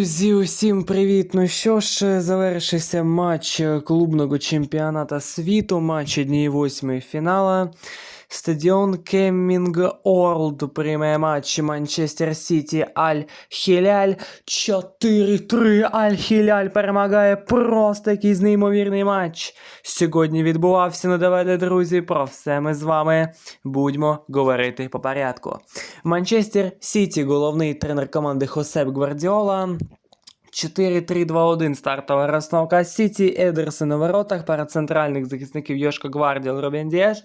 Друзі, усім привіт! Ну що ж, завершився матч клубного чемпіоната світу, матч 1-8 фінала. Стадіон Кеммінг Орлд приймає матч Манчестер Сіті Аль Хіляль 4-3. Аль Хіляль перемагає просто якийсь неймовірний матч. Сьогодні відбувався. Ну давайте, друзі, про все ми з вами будемо говорити по порядку. Манчестер Сіті, головний тренер команди Хосеп Гвардіола. 4-3-2-1 стартова розстановка Сіті, Едерсон у воротах, пара центральних захисників Йошко Гвардіол, Робін Дієш,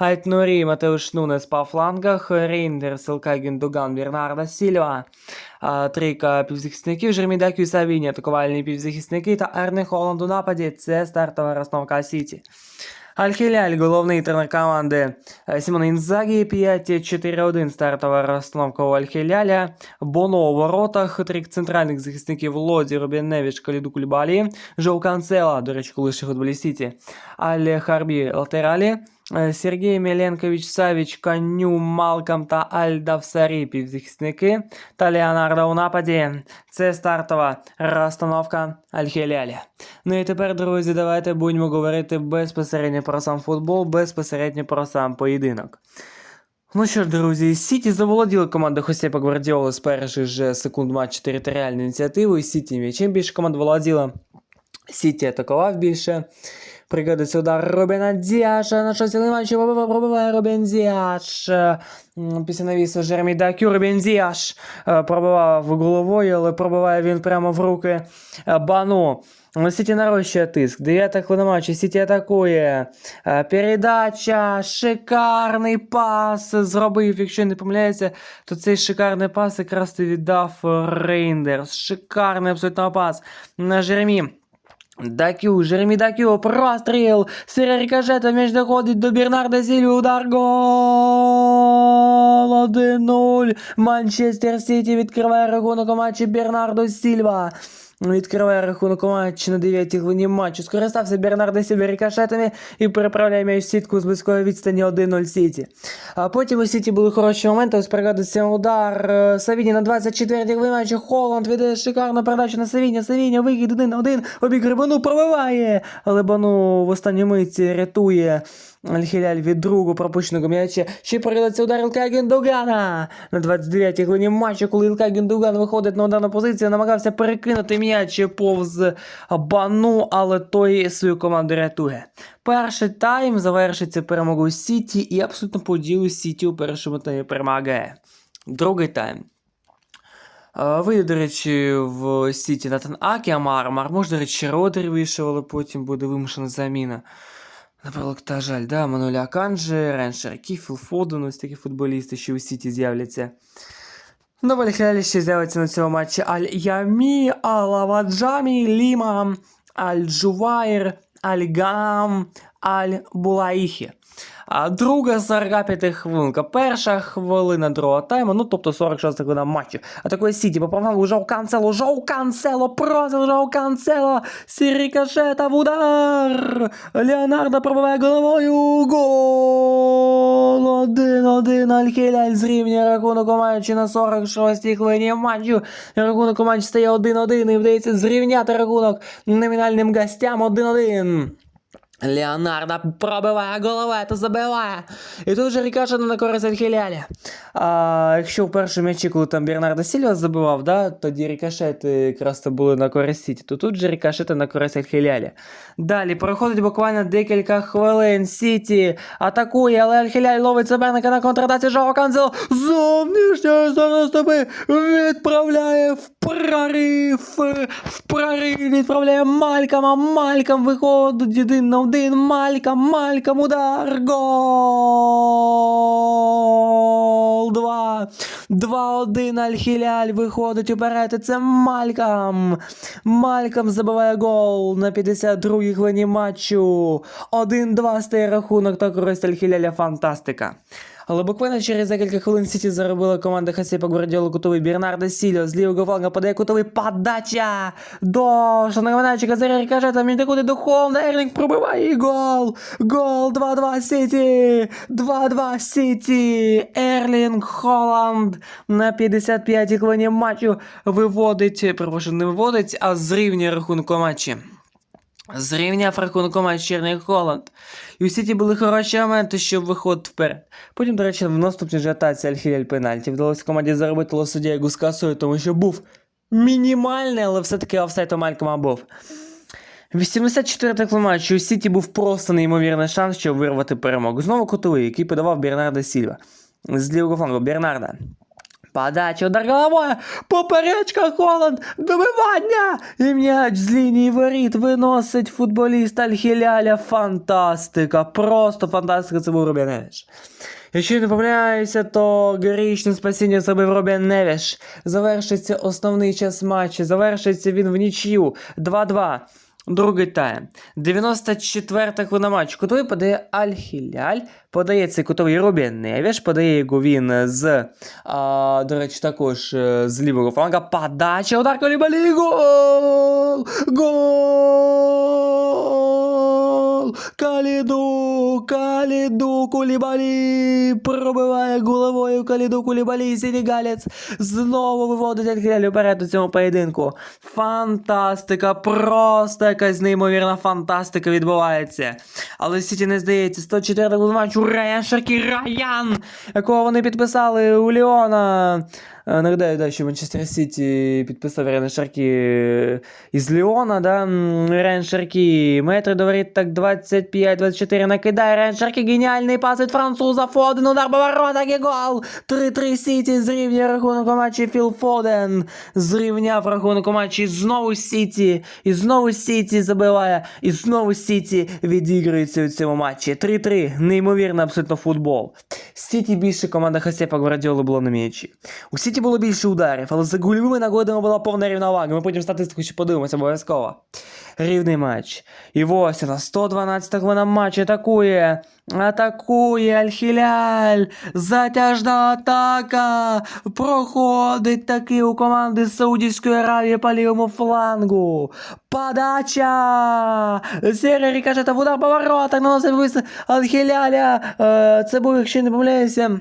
Айтнурі, Матеуш Нунес по флангах, Рейндерс, Ілкай Гюндоган, Бернарда Сільва, трійка півзахисників, Жерміда Кюсавіні, атакувальні півзахисники та Ерне Холланд у нападі. Це стартова розстановка Сіті. Аль-Хіляль, головний тренер команди е, Сімон Інзагі, 5-4-1 стартова розстановка у Аль-Хіляля, Боно у воротах, трик центральних захисників Лоді, Робін Невіч, Каліду Кульбалі, Жоу Канцела, до речі, колишній футболіст Сіті, Аль Харбі латералі, Сергій Міленкович, Савіч, Каню, Малкам та Аль-Давсарі півзахисники та Леонардо у нападі. Це стартова розстановка Аль-Хіляля. Ну і тепер, друзі, давайте будемо говорити безпосередньо про сам футбол, безпосередньо про сам поєдинок. Ну що ж, друзі, Сіті заволоділи команда Хосепа Гвардіоли з перших же секунд матчу територіальною ініціативою. Сіті м'ячем більше команда володіла. Сіті атакував більше. Пригодиться удар Робіна Діаша. На шостій матчі пробиває Робін Діаш. Після навісу Жеремі Дакю Робін Діаш е, пробивав головою, але пробиває він прямо в руки е, Бану. Ну, Сіті нарощує тиск. Дев'ята хвилина матчу. Сіті атакує. Е, Передача. Шикарний пас зробив. Якщо не помиляється, то цей шикарний пас якраз ти віддав Рейндерс. Шикарний абсолютно пас на Жеремі. Дакю, Жеремі Дакю, простріл, Сиря рикошета, м'яч доходить до Бернарда Сілі, удар, гол, 1-0, Манчестер Сіті відкриває рахунок у матчі Бернардо Сільва. Відкриває рахунок матчі на 9 хвилині матчу. Скористався Бернардо Сільва рикошетами і переправляє м'яч в сітку з близької відстані 1-0 Сіті. А потім у Сіті були хороші моменти, ось пригодиться удар е, Савіні на 24-й хвилині матчу. Холланд віддає шикарну передачу на Савіня. Савіня вихід 1-1. обіг Рибану пробиває, але Бану в останню миті рятує Аль-Хіляль від другого пропущеного м'яча. Ще передається удар Ілка Гендогана на 29-й хвилині матчу, коли Ілка Гендоган виходить на ударну позицію, намагався перекинути м'яч повз Бану, але той свою команду рятує. Перший тайм завершиться перемогою Сіті і абсолютно по ділу Сіті у першому таймі перемагає. Другий тайм. Е, Вийде, до речі, в Сіті Натан Акі, Амар. Мармуш, до речі, Родер вийшов, але потім буде вимушена заміна. Наприклад, та жаль, да, Мануля Аканджі, Реншер Кіфіл, Фоден, ось такі футболісти, що у Сіті з'являться. Ну, в Аль-Хілялі ще з'явиться на цьому матчі Аль-Ямі, Алаваджамі, Ліма, Аль-Джувайр, Аль-Гам, Аль-Булаїхі. Друга 45 хвилинка. Перша хвилина другого тайму, ну тобто 46 хвилина матчу. А такої Сіті поправляв Жоу Канцело, Жоу Канцело, просив Жоу Канцело, Сірікашета в удар. Леонардо пробиває головою. Гол! 1-1 Аль-Хіляль зрівнює рахунок у матчі на 46 хвилині матчу. Рахунок у матчі стає 1-1 і вдається зрівняти рахунок номінальним гостям 1-1. Леонардо, пробиває голова это забиває. И тут же рікашина на користь Хіляля. А Якщо в першому м'ячі, коли там Бернардо Сільва забивав, да, тоді рікашети якраз то були на користь Сіті, то тут же рікашети на користь Хіляля. Далі проходить буквально декілька хвилин. Сіті атакує, але Хіляль ловить соперника на контратаці Жао Канзел. Зовнішньої наступи відправляє в прорив, в прорив відправляє Малькама, Малькам виходить єдиний 1-1. Малька, Малька, удар. Гол! 2. 2-1. Альхіляль виходить уперед. і Це Малькам. Малькам забиває гол на 52-й хвилині матчу. 1-2 стає рахунок та користь Аль-Хіляля. Фантастика. Але буквально через декілька хвилин Сіті заробила команда Хасіпа Гвардіолу кутовий Бернардо Сільо з лівого фланга подає кутовий подача до Шановичка Заря Рикошета, мені куди духовно, Ерлінг пробиває і гол! Гол 2-2 Сіті! 2-2 Сіті! Ерлінг Холланд на 55-й хвилині матчу виводить, перепрошую, не виводить, а зрівнює рахунку матчі. Зрівняв рахунку матч Черний Холланд. І у Сіті були хороші моменти, щоб виход вперед. Потім, до речі, в наступній же атаці Альхіляль пенальті вдалося команді заробити лосуддя Гускасою, тому що був мінімальний, але все-таки офсайт у Малькома був. 84 й матчі у Сіті був просто неймовірний шанс, щоб вирвати перемогу. Знову кутовий, який подавав Бернардо Сільва. З лівого флангу Бернарда. Подача, удар головою, поперечка Холланд, добивання! І м'яч з лінії воріт виносить футболіст Альхіляля. Фантастика, просто фантастика, це був Рубін Невіш. Якщо не помиляюся, то героїчне спасіння зробив Робін Невіш. Завершиться основний час матчу, завершиться він в нічю 2-2. Другий тайм. 94-та хвилина матчу. Кутовий подає Аль-Хіляль. Подає цей кутовий Рубі Невіш. Подає його він з, а, до речі, також е, з лівого фланга. Подача, удар Колібалі. Гол! Гол! Каліду! Каліду Кулібалі! Пробиває головою Каліду Кулібалі. Сенегалець знову виводить Аль-Хіляль вперед у цьому поєдинку. Фантастика! Просто якась неймовірна фантастика відбувається. Але Сіті не здається. 104 хвилин матчу Райан Шаркі Райан, якого вони підписали у Ліона. Е, Нагадаю, да, що Манчестер Сіті підписав Райана Шаркі із Ліона, да? Райан Шаркі, метри до так 25-24 накидає. Райан Шаркі, геніальний пас від француза Фоден, удар по воротах і гол. 3-3 Сіті зрівнює рахунок у матчі Філ Фоден. Зрівняв рахунок у матчі знову Сіті. І знову Сіті забиває. І знову Сіті відігрується у цьому матчі. 3-3. Неймовірно абсолютно футбол. Сіті більше команда Хасепа Гвардіоли було на м'ячі. У Сіті було більше ударів, але за гольовими нагодами була повна рівновага. Ми потім статистику ще подивимося обов'язково. Рівний матч. І ось на 112 хвилина матчі атакує. Атакує Аль-Хіляль. Затяжна атака. Проходить таки у команди Саудівської Аравії по лівому флангу. Подача! Серія рикошета в удар по воротах наносить вис Аль-Хіляля. Е, Це був, якщо не помиляюся.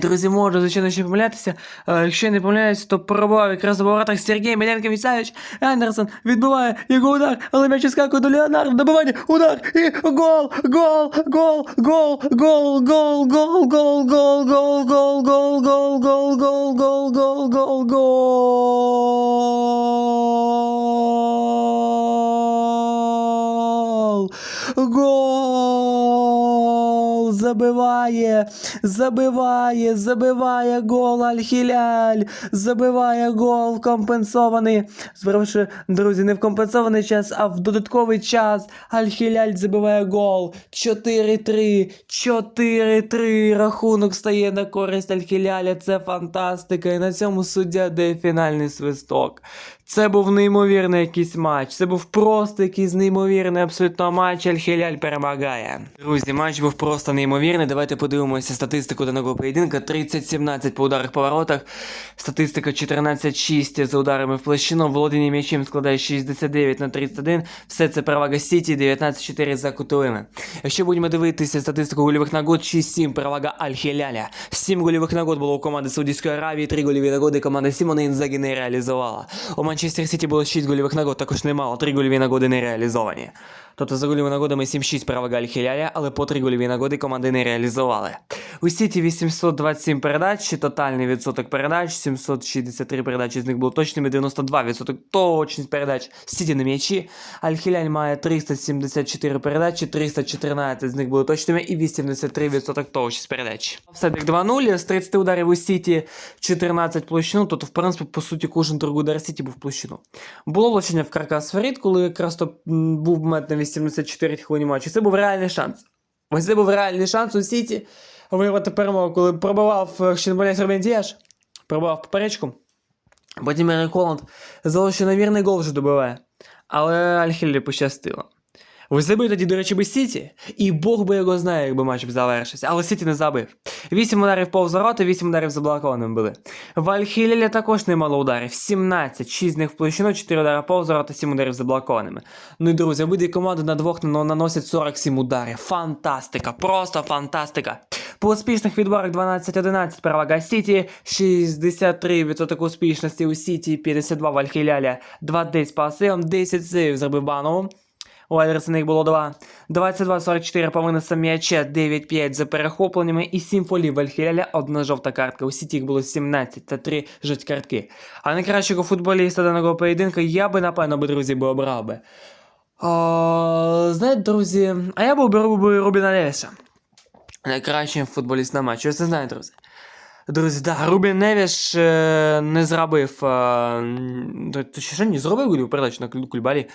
Друзі, можу, звичайно, ще помилятися. Е, якщо я не помиляюся, то пробував якраз воротах Сергій Миленко Вісавич. Андерсон відбиває його удар, але м'яч іскакує до Леонардо, добивання, удар, і гол, гол, гол, гол, гол, гол, гол, гол, гол, гол, гол, гол, гол, гол, гол, гол, гол, гол, гол. Гол! Забиває, забиває, забиває гол Аль-Хіляль, забиває гол компенсований. Справді, друзі, не в компенсований час, а в додатковий час. Аль-Хіляль забиває гол. 4-3, 4-3. Рахунок стає на користь Аль-Хіляля. Це фантастика. І на цьому суддя дає фінальний свисток. Це був неймовірний якийсь матч. Це був просто якийсь неймовірний абсолютно матч. Аль-Хіляль перемагає. Друзі, матч був просто неймовірний. Давайте подивимося статистику даного поєдинка. 30-17 по ударах по воротах. Статистика 14-6 за ударами в площину. Володіння м'ячем складає 69 на 31. Все це перевага Сіті, 19-4 за кутовими. Якщо будемо дивитися статистику гольових нагод, 6-7 перевага Аль-Хіляля. 7 гольових нагод було у команди Саудівської Аравії, 3 гольові нагоди команда Сімона Інзагі не реалізувала. У Манчестер Сіті було 6 гольових нагод, також немало, 3 гольові нагоди не реалізовані. Тобто за гольовими нагодами 7-6 перевага Аль-Хіляля, але по 3 гольові нагоди команди не реалізували. У Сіті 827 передач, тотальний відсоток передач, 763 передачі з них було точними, 92% точність передач Сіті на м'ячі. Аль-Хіляль має 374 передачі, 314 з них були точними і 83% точність передач. Офсайдик 2-0, з 30 ударів у Сіті 14 площину, тобто, в принципі, по суті, кожен другий удар Сіті був площину. Було влучення в каркас Фарід, коли якраз то був момент на 84 хвилині матчу. Це був реальний шанс. Ось це був реальний шанс у Сіті виграти перемогу, коли пробивав, е, ще не Робін Діаш, пробивав поперечку. Потім Ерік Холланд залишив що гол вже добиває. Але Альхілі пощастило. Ви забили тоді, до речі, без Сіті, і Бог би його знає, якби матч б завершився, але Сіті не забив. 8 ударів повз ворота, 8 ударів заблокованим були. В Аль-Хілілі також немало ударів, 17, 6 з них в площину, 4 удари повз ворота, 7 ударів заблокованими. Ну і друзі, обидві команди на двох нано- наносять 47 ударів. Фантастика, просто фантастика. По успішних відборах 12-11 перевага Сіті, 63% успішності у Сіті, 52 в Аль-Хілялі, 2-10 по асилам, 10 сейв зробив Баноу. У їх було 2. 22-44 по виносам м'яча, 9-5 за перехопленнями і 7 фолів в одна жовта картка. У Сіті їх було 17 та 3 жовті картки. А найкращого футболіста даного поєдинку я би, напевно, би, друзі, би обрав би. А, знаєте, друзі, а я би обрав би Рубіна Левіша. Найкращим футболістом матчу. Ви це знаєте, друзі. Друзі, да, Рубі Невіш е, не зробив. Е, то- то не зробив голів передачу на Кульбалі.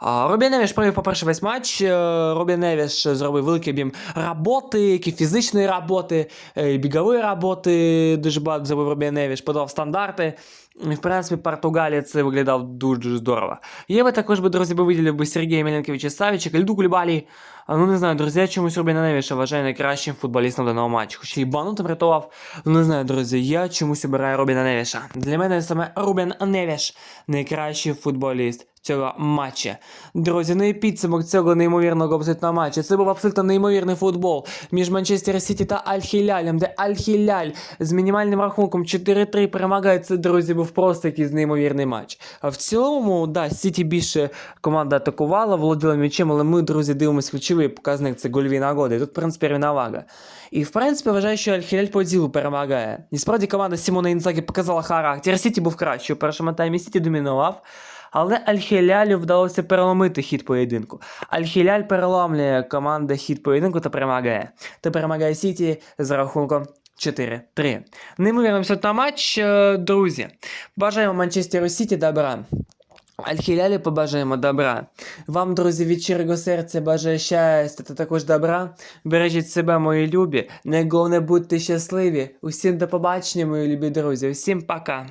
А, Рубін Невіш провів, по-перше, весь матч. Е, Рубін Невіш зробив великий об'єм роботи, які фізичної роботи, бігової роботи. Дуже багато зробив Рубін Невіш, подав стандарти. В принципі, португалець виглядав дуже здорово. Я би також би, друзі, би виділив би Сергія Міленковича Савіча, Кальду Кульбалі. Ну не знаю, друзі, я чомусь Рубіна Невіша вважає найкращим футболістом даного матчу. Хоча і банутим рятував. Ну не знаю, друзі, я чомусь обираю Рубіна Невіша. Для мене саме Рубін Невіш найкращий футболіст цього матча. Друзі, ну і підсумок цього неймовірного абсолютно матчу. Це був абсолютно неймовірний футбол між Манчестер Сіті та Аль-Хілялем, де Аль-Хіляль з мінімальним рахунком 4-3 перемагає. Це, друзі, був просто якийсь неймовірний матч. В цілому, да, Сіті більше команда атакувала, володіла м'ячем, але ми, друзі, дивимося ключовий показник це гольові нагоди. Тут, в принципі, рівновага. І в принципі вважаю, що Аль-Хіляль по ділу перемагає. І справді команда Сімона Інзагі показала характер. Сіті був кращий у першому таймі, Сіті домінував. Але Аль-Хілялю вдалося переломити хід поєдинку. Аль-Хіляль переламлює команда хід поєдинку та перемагає. Та перемагає Сіті з рахунком 4-3. Неймовірно абсолютно матч, е, друзі. Бажаємо Манчестеру Сіті добра. Аль-Хілялі побажаємо добра. Вам, друзі, від щирого серця бажаю щастя та також добра. Бережіть себе, мої любі. Найголовне будьте щасливі. Усім до побачення, мої любі друзі. Усім пока.